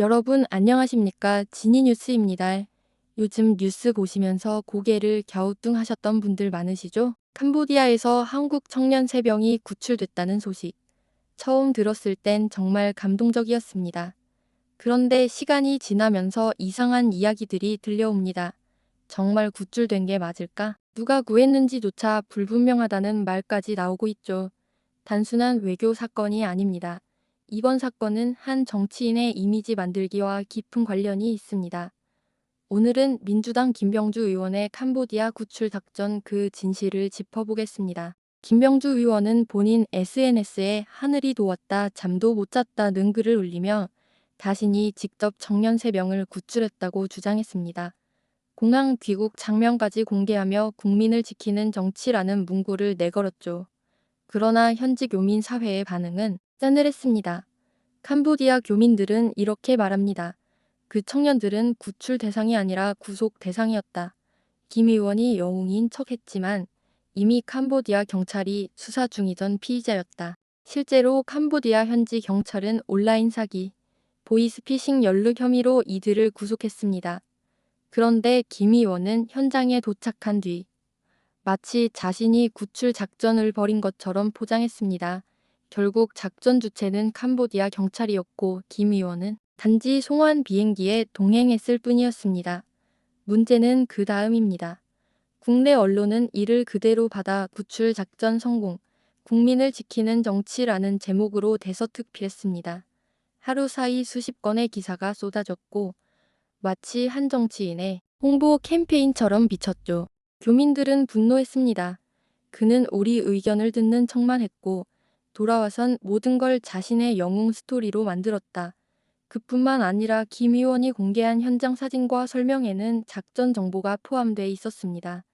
여러분 안녕하십니까? 지니뉴스입니다. 요즘 뉴스 보시면서 고개를 갸우뚱 하셨던 분들 많으시죠? 캄보디아에서 한국 청년 3명이 구출됐다는 소식. 처음 들었을 땐 정말 감동적이었습니다. 그런데 시간이 지나면서 이상한 이야기들이 들려옵니다. 정말 구출된 게 맞을까? 누가 구했는지조차 불분명하다는 말까지 나오고 있죠. 단순한 외교 사건이 아닙니다. 이번 사건은 한 정치인의 이미지 만들기와 깊은 관련이 있습니다. 오늘은 민주당 김병주 의원의 캄보디아 구출 작전 그 진실을 짚어보겠습니다. 김병주 의원은 본인 SNS에 하늘이 도왔다 잠도 못 잤다는 글을 올리며 자신이 직접 청년 3명을 구출했다고 주장했습니다. 공항 귀국 장면까지 공개하며 국민을 지키는 정치라는 문구를 내걸었죠. 그러나 현지 교민 사회의 반응은 싸늘했습니다. 캄보디아 교민들은 이렇게 말합니다. 그 청년들은 구출 대상이 아니라 구속 대상이었다. 김 의원이 영웅인 척했지만 이미 캄보디아 경찰이 수사 중이던 피의자였다. 실제로 캄보디아 현지 경찰은 온라인 사기, 보이스피싱 연루 혐의로 이들을 구속했습니다. 그런데 김 의원은 현장에 도착한 뒤 마치 자신이 구출 작전을 벌인 것처럼 포장했습니다. 결국 작전 주체는 캄보디아 경찰이었고 김 의원은 단지 송환 비행기에 동행했을 뿐이었습니다. 문제는 그 다음입니다. 국내 언론은 이를 그대로 받아 구출 작전 성공, 국민을 지키는 정치라는 제목으로 대서특필했습니다. 하루 사이 수십 건의 기사가 쏟아졌고 마치 한 정치인의 홍보 캠페인처럼 비쳤죠. 교민들은 분노했습니다. 그는 우리 의견을 듣는 척만 했고 돌아와선 모든 걸 자신의 영웅 스토리로 만들었다. 그뿐만 아니라 김 의원이 공개한 현장 사진과 설명에는 작전 정보가 포함돼 있었습니다.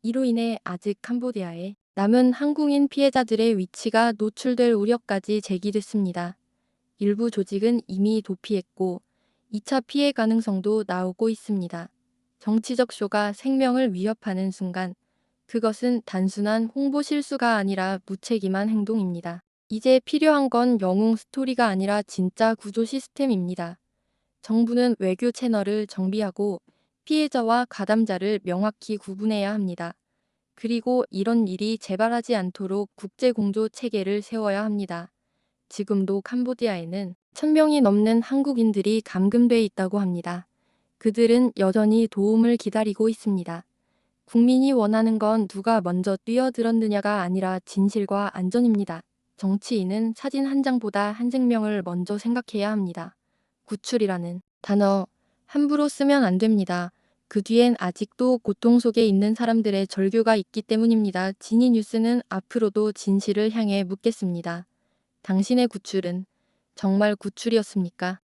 이로 인해 아직 캄보디아에 남은 한국인 피해자들의 위치가 노출될 우려까지 제기됐습니다. 일부 조직은 이미 도피했고 2차 피해 가능성도 나오고 있습니다. 정치적 쇼가 생명을 위협하는 순간 그것은 단순한 홍보 실수가 아니라 무책임한 행동입니다. 이제 필요한 건 영웅 스토리가 아니라 진짜 구조 시스템입니다. 정부는 외교 채널을 정비하고 피해자와 가담자를 명확히 구분해야 합니다. 그리고 이런 일이 재발하지 않도록 국제 공조 체계를 세워야 합니다. 지금도 캄보디아에는 천명이 넘는 한국인들이 감금돼 있다고 합니다. 그들은 여전히 도움을 기다리고 있습니다. 국민이 원하는 건 누가 먼저 뛰어들었느냐가 아니라 진실과 안전입니다. 정치인은 사진 한 장보다 한 생명을 먼저 생각해야 합니다. 구출이라는 단어 함부로 쓰면 안 됩니다. 그 뒤엔 아직도 고통 속에 있는 사람들의 절규가 있기 때문입니다. 지니 뉴스는 앞으로도 진실을 향해 묻겠습니다. 당신의 구출은 정말 구출이었습니까?